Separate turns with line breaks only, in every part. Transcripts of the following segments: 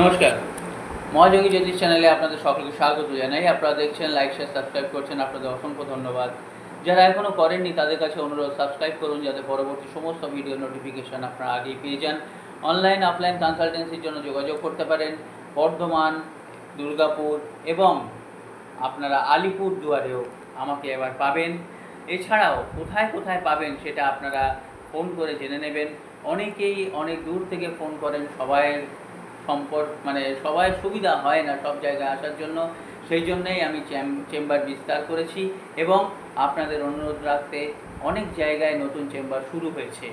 নমস্কার। মহাযোগী জ্যোতিষ চ্যানেলে আপনাদের সকলকে স্বাগত জানাই। আপনারা দেখছেন লাইক শেয়ার সাবস্ক্রাইব করছেন। আপনাদের অসংখ্য ধন্যবাদ। যারা এখনও করেননি, তাদের কাছে অনুরোধ সাবস্ক্রাইব করুন যাতে পরবর্তী সমস্ত ভিডিও নোটিফিকেশন আপনারা আগেই পেয়ে যান। অনলাইন অফলাইন কনসালটেন্সির জন্য যোগাযোগ করতে পারেন। বর্ধমান, দুর্গাপুর এবং আপনারা আলিপুর দুয়ারেও আমাকে এবার পাবেন। এছাড়াও কোথায় কোথায় পাবেন সেটা আপনারা ফোন করে জেনে নেবেন। অনেকেই অনেক দূর থেকে ফোন করেন সবাই সম্পর্ক মানে সবাই সুবিধা হয় না সব জায়গায় আসার জন্য। সেই জন্যই আমি চেম্বার বিস্তার করেছি এবং আপনাদের অনুরোধ রাখতে অনেক জায়গায় নতুন চেম্বার শুরু হয়েছে।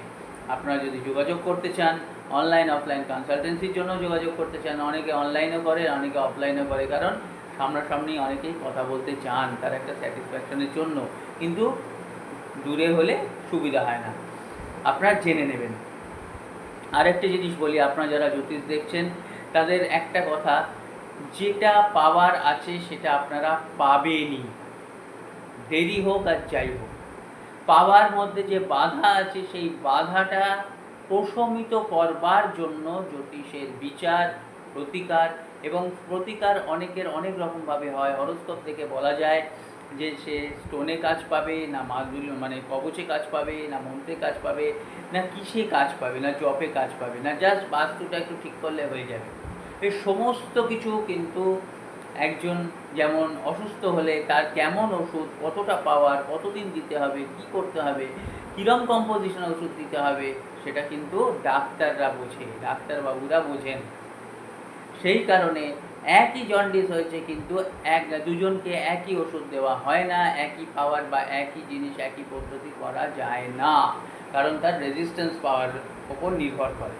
আপনারা যদি যোগাযোগ করতে চান অনলাইন অফলাইন কনসালটেন্সির জন্য যোগাযোগ করতে চান, অনেকে অনলাইনও করে, অনেকে অফলাইনও করে, কারণ সামনাসামনি অনেকেই কথা বলতে চান তার একটা স্যাটিসফ্যাকশনের জন্য। কিন্তু দূরে হলে সুবিধা হয় না। আপনারা জেনে নেবেন। আরেকটা জিনিস বলি, আপনারা যারা জ্যোতিষ দেখছেন, তাদের একটা কথা, যেটা পাওয়ার আছে সেটা আপনারা পাবেনই। দেরি হোক আর যাই হোক। পাওয়ার মধ্যে যে বাধা আছে, সেই বাধাটা প্রশমিত করবার জন্য জ্যোতিষের বিচার, প্রতিকার এবং প্রতিকার অনেকের অনেক রকমভাবে হয়। হরস্কোপ থেকে বলা যায় যে সে স্টোনে কাজ পাবে, না মাগুল মানে কবচে কাজ পাবে, না মন্ত্রে কাজ পাবে, না কিসে কাজ পাবে, না জপে কাজ পাবে, না জাস্ট বাস্তুটা একটু ঠিক করলে হয়ে যাবে। এই সমস্ত কিছু কিন্তু একজন যেমন অসুস্থ হলে তার কেমন ওষুধ, কতটা পাওয়ার কতদিন দিতে হবে, কি করতে হবে, কীরম কম্পোজিশন ওষুধ দিতে হবে, সেটা কিন্তু ডাক্তাররা বোঝে, ডাক্তারবাবুরা বোঝেন। সেই কারণে একই জন্ডিস হয়েছে কিন্তু এক, দুজনকে একই ওষুধ দেওয়া হয় না, একই পাওয়ার বা একই জিনিস, একই পদ্ধতি করা যায় না। কারণ তার রেজিস্ট্যান্স পাওয়ার ওপর নির্ভর করে।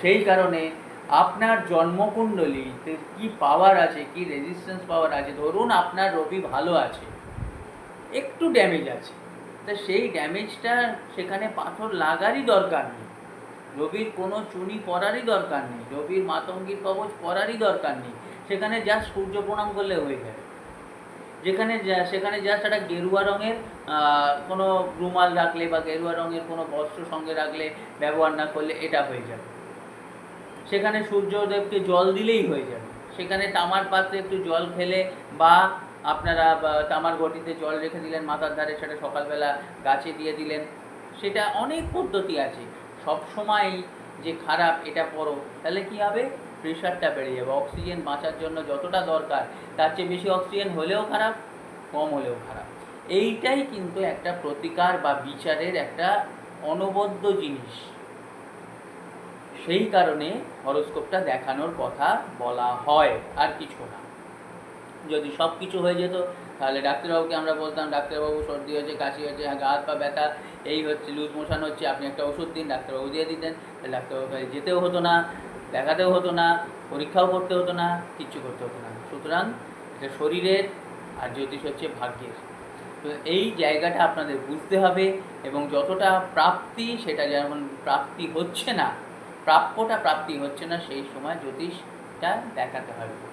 সেই কারণে আপনার জন্মকুণ্ডলীতে কি পাওয়ার আছে, কি রেজিস্ট্যান্স পাওয়ার আছে, ধরুন আপনার রবি ভালো আছে, একটু ড্যামেজ আছে, তা সেই ড্যামেজটা সেখানে পাথর লাগারই দরকার নেই। রবির কোনো চুনি পরারই দরকার নেই, রবির মাতঙ্গীর কবচ পরারই দরকার নেই, সেখানে জাস্ট সূর্য প্রণাম করলে হয়ে যাবে। যেখানে যা- সেখানে জাস্ট একটা গেরুয়া রঙের কোনো রুমাল রাখলে বা গেরুয়া রঙের কোনো বস্ত্র সঙ্গে রাখলে, ব্যবহার না করলে এটা হয়ে যাবে। সেখানে সূর্যদেবকে জল দিলেই হয়ে যাবে। সেখানে তামার পাত্রে একটু জল ফেলে বা আপনারা তামার ঘটিতে জল রেখে দিলেন, মাথার ধারে সেটা সকালবেলা গাছে দিয়ে দিলেন, সেটা অনেক পদ্ধতি আছে। সব সময় যে খারাপ, এটা পড়ো তাহলে কি হবে? প্রেশারটা বেড়ে যাবে। অক্সিজেন বাঁচার জন্য যতটা দরকার, তার চেয়ে বেশি অক্সিজেন হলেও খারাপ, কম হলেও খারাপ। এইটাই কিন্তু একটা প্রতিকার বা বিচারের একটা অনবদ্য জিনিস। সেই কারণে হরোস্কোপটা দেখানোর কথা বলা হয়, আর কিছু না। যদি সব কিছু হয়ে যেত তাহলে ডাক্তারবাবুকে আমরা বলতাম, ডাক্তারবাবু, সর্দি হয়েছে, কাশি হয়েছে, গা হাত পা ব্যথা, এই হচ্ছে, লুজ মোশন হচ্ছে, আপনি একটা ওষুধ দিন, ডাক্তারবাবু দিয়ে দিতেন। তাহলে ডাক্তারবাবুর কাছে যেতেও হতো না, দেখাতেও হতো না, পরীক্ষাও করতে হতো না, কিচ্ছু করতে হতো না। সুতরাং এটা শরীরের আর জ্যোতিষ হচ্ছে ভাগ্যের। তো এই জায়গাটা আপনাদের বুঝতে হবে এবং যতটা প্রাপ্তি সেটা যেমন প্রাপ্তি হচ্ছে না, প্রাপ্যটা প্রাপ্তি হচ্ছে না, সেই সময় জ্যোতিষটা দেখাতে হবে।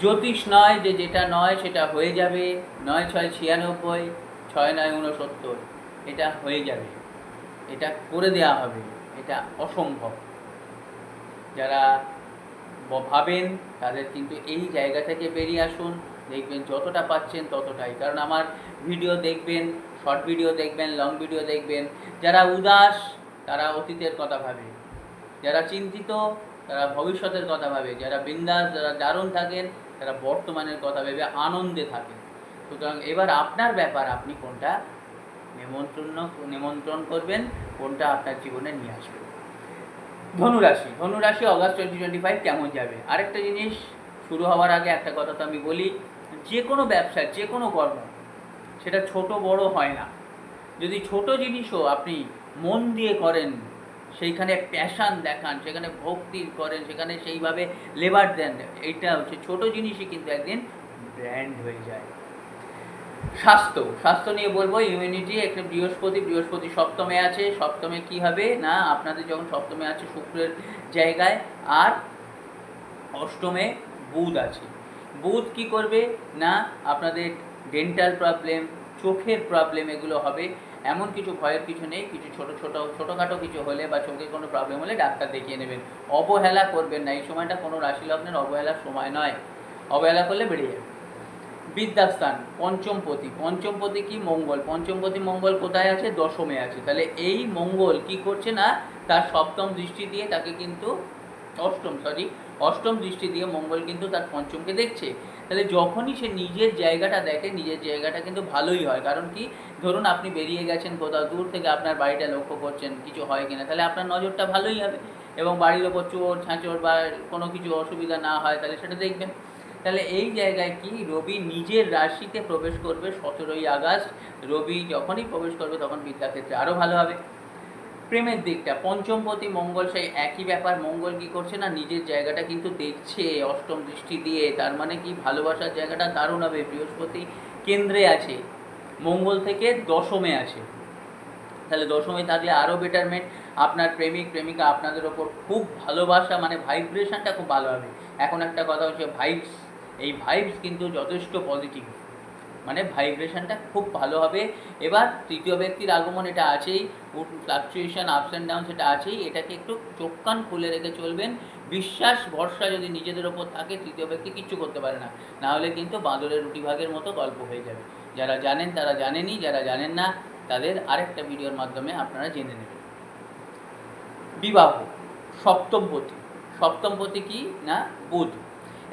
জ্যোতিষ নয় যে যেটা নয় সেটা হয়ে যাবে। নয় ছয় ছিয়ানব্বই, ছয় নয় উনসত্তর এটা হয়ে যাবে। এটা করে দেওয়া হবে। এটা অসম্ভব। যারা ভাবেন, তাদের কিন্তু এই জায়গা থেকে বেরিয়ে আসুন। দেখবেন যতটা পাচ্ছেন ততটাই। কারণ আমার ভিডিও দেখবেন, শর্ট ভিডিও দেখবেন, লং ভিডিও দেখবেন, যারা উদাস, তারা অতীতের কথা ভাবে। যারা চিন্তিত, তারা ভবিষ্যতের কথা ভাবে। যারা বিন্দাস, যারা দারুণ থাকেন তারা বর্তমানের কথা ভেবে আনন্দে থাকে। সুতরাং এবার আপনার ব্যাপার, আপনি কোনটা নিমন্ত্রণ নিমন্ত্রণ করবেন, কোনটা আপনার জীবনে নিয়ে আসবেন। ধনুরাশি ধনুরাশি অগাস্ট টোয়েন্টি টোয়েন্টি ফাইভ কেমন যাবে? আরেকটা জিনিস, শুরু হওয়ার আগে একটা কথা তো আমি বলি, যে কোনো ব্যবসা, যে কোনো কর্ম, সেটা ছোট বড় হয় না। যদি ছোট জিনিসও আপনি মন দিয়ে করেন সেইখানে প্যাশান দেখান, সেখানে ভক্তি করেন, সেখানে সেইভাবে লেবার দেন। এইটা হচ্ছে ছোট জিনিসই কিন্তু একদিন ব্র্যান্ড হয়ে যায়। স্বাস্থ্য স্বাস্থ্য নিয়ে বলব ইমিউনিটি একটা বৃহস্পতি বৃহস্পতি সপ্তমে আছে, সপ্তমে কি হবে? না, আপনাদের যখন সপ্তমে আছে শুক্রের জায়গায়, আর অষ্টমে বুধ আছে। বুধ কি করবে? না, আপনাদের ডেন্টাল প্রবলেম চোখের প্রবলেম এগুলো হবে। এমন কিছু ভয়ের কিছু নেই, কিছু ছোট ছোট, ছোটোখাটো কিছু হলে বা চোখে কোনো প্রবলেম হলে ডাক্তার দেখিয়ে নেবেন। অবহেলা করবেন না, এই সময়টা কোনো রাশি লগ্নের অবহেলার সময় নয়। অবহেলা করলে বেড়ে যাবে। বিদ্যাস্থান পঞ্চমপতি। পঞ্চমপতি কি মঙ্গল? পঞ্চমপতি মঙ্গল কোথায় আছে? দশমে আছে। তাহলে এই মঙ্গল কি করছে না? তার সপ্তম দৃষ্টি দিয়ে তাকে কিন্তু অষ্টম সরি অষ্টম দৃষ্টি দিয়ে মঙ্গল কিন্তু তার পঞ্চমকে দেখছে। তাহলে যখনই সে নিজের জায়গাটা দেখে, নিজের জায়গাটা কিন্তু ভালোই হয়। কারণ কি? ধরুন আপনি বেরিয়ে গেছেন কোথাও, দূর থেকে আপনার বাড়িটা লক্ষ্য করছেন কিছু হয় কিনা, তাহলে আপনার নজরটা ভালোই হবে। এবং বাড়ির ওপর চোর, ছাঁচোর বা কোনো কিছু অসুবিধা না হয়, তাহলে সেটা দেখবেন। তাহলে এই জায়গায় কি? রবি নিজের রাশিতে প্রবেশ করবে সতেরোই আগস্ট। রবি যখনই প্রবেশ করবে, তখন বিদ্যাক্ষেত্রে আরও ভালো হবে। প্রেমের দিকটা পঞ্চমপতি মঙ্গল, সেই একই ব্যাপার, মঙ্গল কি করছে না, নিজের জায়গাটা কিন্তু দেখছে, অষ্টম দৃষ্টি দিয়ে, তার মানে কি ভালোবাসার জায়গাটা দারুণ হবে, বৃহস্পতি কেন্দ্রে আছে, মঙ্গল থেকে দশমে আছে। তাহলে দশমে থাকলে আরও বেটারমেন্ট আপনার প্রেমিক, প্রেমিকা আপনাদের ওপর খুব ভালোবাসা মানে ভাইব্রেশনটা খুব ভালো হবে। এখন একটা কথা হচ্ছে ভাইবস এই ভাইবস কিন্তু যথেষ্ট পজিটিভ মানে ভাইব্রেশনটা খুব ভালো হবে। এবার তৃতীয় ব্যক্তির আগমন এটা আছেই ফ্লাকচুয়েশন আপস অ্যান্ড ডাউন সেটা আছেই। এটাকে একটু চোখ কান খুলে রেখে চলবেন। বিশ্বাস, ভরসা যদি নিজেদের ওপর থাকে, তৃতীয় ব্যক্তি কিচ্ছু করতে পারে না। না হলে কিন্তু বাঁদরের রুটি ভাগের মতো গল্প হয়ে যাবে। যারা জানেন, তারা জানেনই যারা জানেন না, তাদের আরেকটা ভিডিওর মাধ্যমে আপনারা জেনে নেবেন। বিবাহ সপ্তমপতি সপ্তমপতি কি না? বুধ।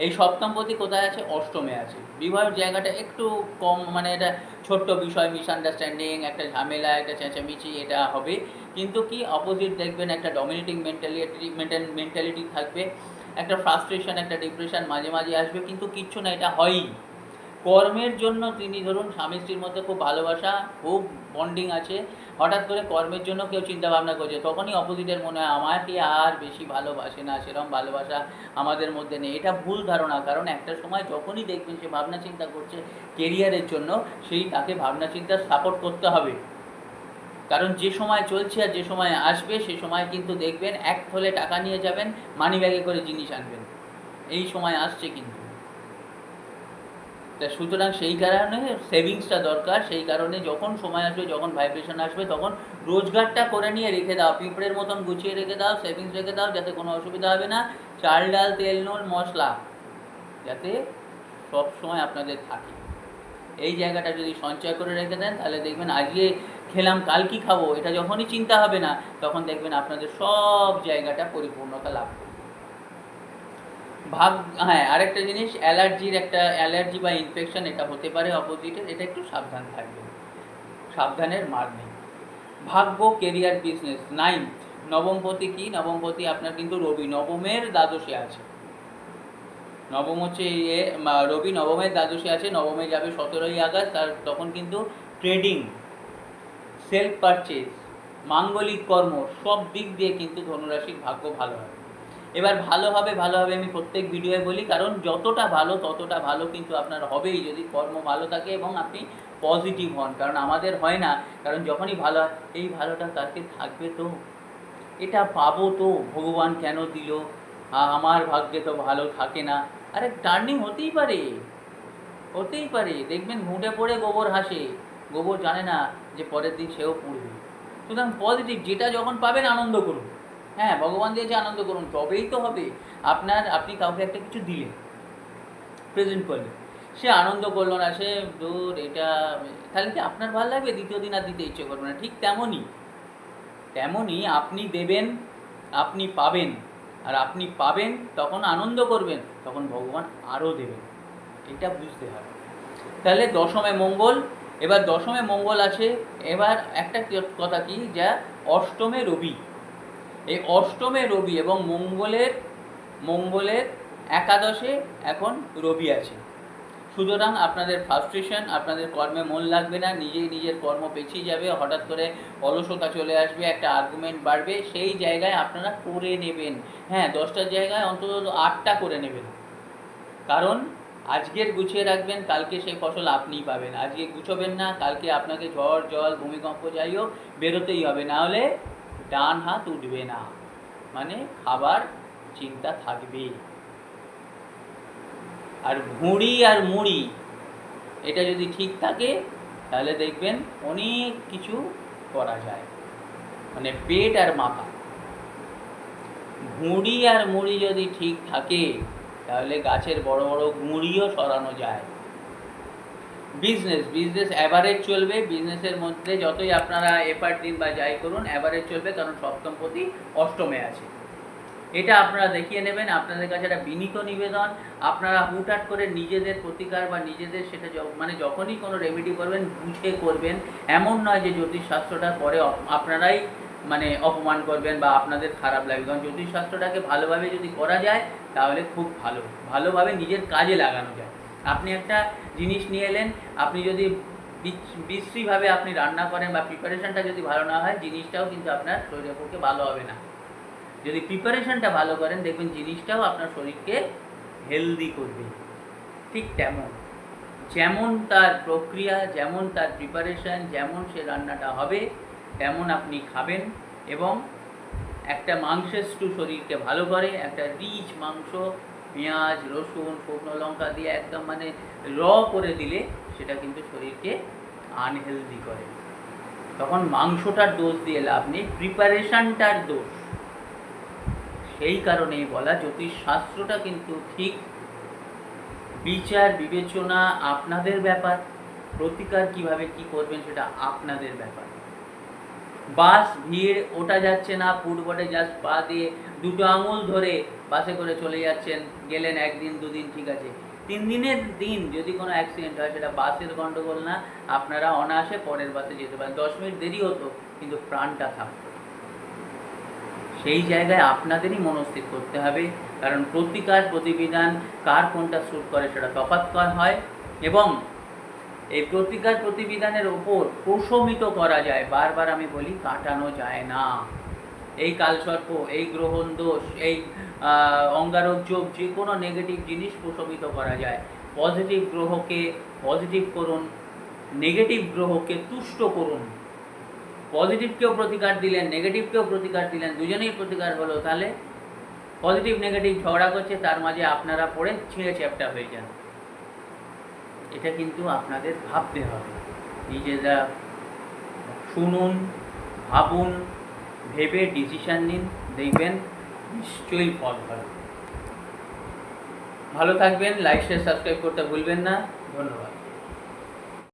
এই সপ্তমপতি কোথায় আছে? অষ্টমে আছে। বিবাহের জায়গাটা একটু কম মানে এটা ছোট্ট বিষয় মিসআন্ডারস্ট্যান্ডিং একটা ঝামেলা, একটা চেঁচামেচি, এটা হবে। কিন্তু কি অপোজিট দেখবেন, একটা ডমিনেটিং মেন্টালিটি মেন্টালিটি থাকবে। একটা ফ্রাস্ট্রেশন একটা ডিপ্রেশন মাঝে মাঝে আসবে, কিন্তু কিচ্ছু না, এটা হয়ই। কর্মের জন্য তিনি ধরুন স্বামী স্ত্রীর মধ্যে খুব ভালোবাসা, খুব বন্ডিং আছে, হঠাৎ করে কর্মের জন্য কেউ চিন্তা ভাবনা করছে, তখনই অপোজিটের মনে হয়, আমাকে আর বেশি ভালোবাসে না সেরকম ভালোবাসা আমাদের মধ্যে নেই। এটা ভুল ধারণা, কারণ একটা সময় যখনই দেখবেন সে ভাবনা চিন্তা করছে কেরিয়ারের জন্য, সেই তাকে ভাবনা চিন্তা সাপোর্ট করতে হবে। কারণ যে সময় চলছে আর যে সময় আসবে, সে সময় কিন্তু দেখবেন এক থলে টাকা নিয়ে যাবেন মানি ব্যাগে করে জিনিস আনবেন। এই সময় আসছে কিন্তু। তা সুতরাং সেই কারণে সেভিংসটা দরকার, সেই কারণে যখন সময় আসবে, যখন ভাইব্রেশন আসবে, তখন রোজগারটা করে নিয়ে রেখে দাও, পিঁপড়ের মতন গুছিয়ে রেখে দাও সেভিংস রেখে দাও, যাতে কোনো অসুবিধা হবে না। চাল, ডাল, তেল, নুন, মশলা, যাতে সব সময় আপনাদের থাকে। এই জায়গাটা যদি সঞ্চয় করে রেখে দেন, তাহলে দেখবেন আজকে খেলাম, কাল কি খাব, এটা যখনই চিন্তা হবে না, তখন দেখবেন আপনাদের সব জায়গাটা পরিপূর্ণতা লাভ করবে। ভাগ হ্যাঁ আরেকটা জিনিস, অ্যালার্জির একটা, অ্যালার্জি বা ইনফেকশন এটা হতে পারে অপোজিটের এটা একটু সাবধান থাকবে। সাবধানের মার নেই। ভাগ্য কেরিয়ার বিজনেস নাইন্থ নবমপতি কি? নবমপতি আপনার কিন্তু রবি, নবমের দ্বাদশে আছে। নবম হচ্ছে ইয়ে রবি নবমের দ্বাদশে আছে, নবমে যাবে সতেরোই আগস্ট তার তখন কিন্তু ট্রেডিং সেলফ পারচেজ মাঙ্গলিক কর্ম, সব দিক দিয়ে কিন্তু ধনুরাশির ভাগ্য ভালো হবে এবার ভালো হবে ভালো হবে আমি প্রত্যেক ভিডিওয়ে বলি, কারণ যতটা ভালো, ততটা ভালো কিন্তু আপনার হবেই যদি কর্ম ভালো থাকে এবং আপনি পজিটিভ হন, কারণ আমাদের হয় না, কারণ যখনই ভালো এই ভালোটা কালকে থাকবে তো, এটা পাবো তো, ভগবান কেন দিল? আমার ভাগ্যে তো ভালো থাকে না। আরে টার্নিং হতেই পারে হতেই পারে, দেখবেন ঘুঁটে পড়ে গোবর হাসে, গোবর জানে না যে পরের দিন সেও পড়বে। সুতরাং পজিটিভ যেটা যখন পাবেন আনন্দ করুন। হ্যাঁ ভগবান দিয়েছে আনন্দ করুন, তবেই তো হবে। আপনার, আপনি কাউকে একটা কিছু দিলেন প্রেজেন্ট করলেন। সে আনন্দ করল না, সে দূর এটা তাহলে কি আপনার ভালো লাগবে? দ্বিতীয় দিন আর দিতে ইচ্ছে করবে না। ঠিক তেমনই তেমনই আপনি দেবেন, আপনি পাবেন। আর আপনি পাবেন, তখন আনন্দ করবেন, তখন ভগবান আরও দেবেন। এটা বুঝতে হবে। তাহলে দশমে মঙ্গল, এবার দশমে মঙ্গল আছে। এবার একটা কথা কি, যা অষ্টমে রবি। এই অষ্টমে রবি এবং মঙ্গলের মঙ্গলের একাদশে এখন রবি আছে। সুতরাং আপনাদের ফ্রাস্ট্রেশন আপনাদের কর্মে মন লাগবে না, নিজেই নিজের কর্ম পেছিয়ে যাবে, হঠাৎ করে অলসতা চলে আসবে, একটা আর্গুমেন্ট বাড়বে, সেই জায়গায় আপনারা করে নেবেন। হ্যাঁ দশটার জায়গায় অন্তত আটটা করে নেবেন। কারণ আজকের গুছিয়ে রাখবেন, কালকে সেই ফসল আপনিই পাবেন। আজকে গুছোবেন না, কালকে আপনাকে ঝড়, জল, ভূমিকম্প, যাই হোক, বেরোতেই হবে। না হলে ডান হাত উঠবে না। মানে খাবার চিন্তা থাকবে। আর ভুঁড়ি আর মুড়ি, এটা যদি ঠিক থাকে, তাহলে দেখবেন অনেক কিছু করা যায়। মানে পেট আর মাথা। ঘুড়ি আর মুড়ি যদি ঠিক থাকে, তাহলে গাছের বড় বড় গুঁড়িও সরানো যায়। বিজনেস বিজনেস অ্যাভারেজ চলবে বিজনেসের মধ্যে যতই আপনারা এফার্ট দিন বা যাই করুন অ্যাভারেজ চলবে, কারণ সপ্তম প্রতি অষ্টমে আছে। এটা আপনারা দেখিয়ে নেবেন, আপনাদের কাছে একটা বিনীত নিবেদন। আপনারা হুটহাট করে নিজেদের প্রতিকার বা নিজেদের সেটা মানে যখনই কোনো রেমেডি করবেন, বুঝে করবেন। এমন নয় যে জ্যোতিষশাস্ত্রটার পরে আপনারাই মানে অপমান করবেন বা আপনাদের খারাপ লাগবে। কারণ জ্যোতিষশাস্ত্রটাকে ভালোভাবে যদি করা যায়, তাহলে খুব ভালো। ভালোভাবে নিজের কাজে লাগানো যায়। আপনি একটা জিনিস নিয়ে এলেন, আপনি যদি বিশ্রীভাবে আপনি রান্না করেন বা প্রিপারেশনটা যদি ভালো না হয়, জিনিসটাও কিন্তু আপনার শরীরের পক্ষে ভালো হবে না। যদি প্রিপারেশনটা ভালো করেন, দেখবেন জিনিসটাও আপনার শরীরকে হেলদি করবে। ঠিক তেমন। যেমন তার প্রক্রিয়া, যেমন তার প্রিপারেশন যেমন সে রান্নাটা হবে, তেমন আপনি খাবেন এবং একটা মাংসের স্টু শরীরকে ভালো করে, একটা রিচ মাংস পেঁয়াজ, রসুন, শুকনো লঙ্কা দিয়ে একদম মানে র করে দিলে সেটা কিন্তু শরীরকে আনহেলদি করে। তখন মাংসটার দোষ দিয়ে লাভ নেই প্রিপারেশনটার দোষ সেই কারণেই বলা জ্যোতিষশাস্ত্রটা কিন্তু ঠিক। বিচার, বিবেচনা আপনাদের ব্যাপার। প্রতিকার কীভাবে কি করবেন সেটা আপনাদের ব্যাপার। বাস ভিড়, ওটা যাচ্ছে না ফুটবটে জাস্ট পা দিয়ে দুটো আঙুল ধরে বাসে করে চলে যাচ্ছেন, গেলেন একদিন, দুদিন, ঠিক আছে। তিন দিনের দিন যদি কোনো অ্যাক্সিডেন্ট হয়, সেটা বাসের গন্ডগোল না, আপনারা অনায়াসে পরের বাসে যেতে পারেন। দশ মিনিট দেরি হতো, কিন্তু প্রাণটা থাকতো। সেই জায়গায় আপনাদেরই মনস্থির করতে হবে, কারণ প্রতিকার প্রতিবিধান, কার কোনটা শ্যুট করে সেটা তফাৎকার হয়, এবং এই প্রতিকার প্রতিবিধানের ওপর প্রশমিত করা যায়। বারবার আমি বলি, কাটানো যায় না। এই কালসর্প, এই গ্রহণ দোষ এই অঙ্গারক যোগ যে কোনো নেগেটিভ জিনিস প্রশমিত করা যায়। পজিটিভ গ্রহকে পজিটিভ করুন নেগেটিভ গ্রহকে তুষ্ট করুন। পজিটিভকেও প্রতিকার দিলেন নেগেটিভকেও প্রতিকার দিলেন, দুজনেই প্রতিকার হলো। তাহলে পজিটিভ নেগেটিভ ঝগড়া করছে, তার মাঝে আপনারা পড়ে ছিঁড়ে চ্যাপটা হয়ে যান। এটা কিন্তু আপনাদের ভাবতে হবে। নিজেরা শুনুন, ভাবুন, ভেবে ডিসিশান নিন, দেখবেন নিশ্চয়ই ফল ভালো ভালো থাকবেন লাইক শেয়ার সাবস্ক্রাইব করতে ভুলবেন না। ধন্যবাদ।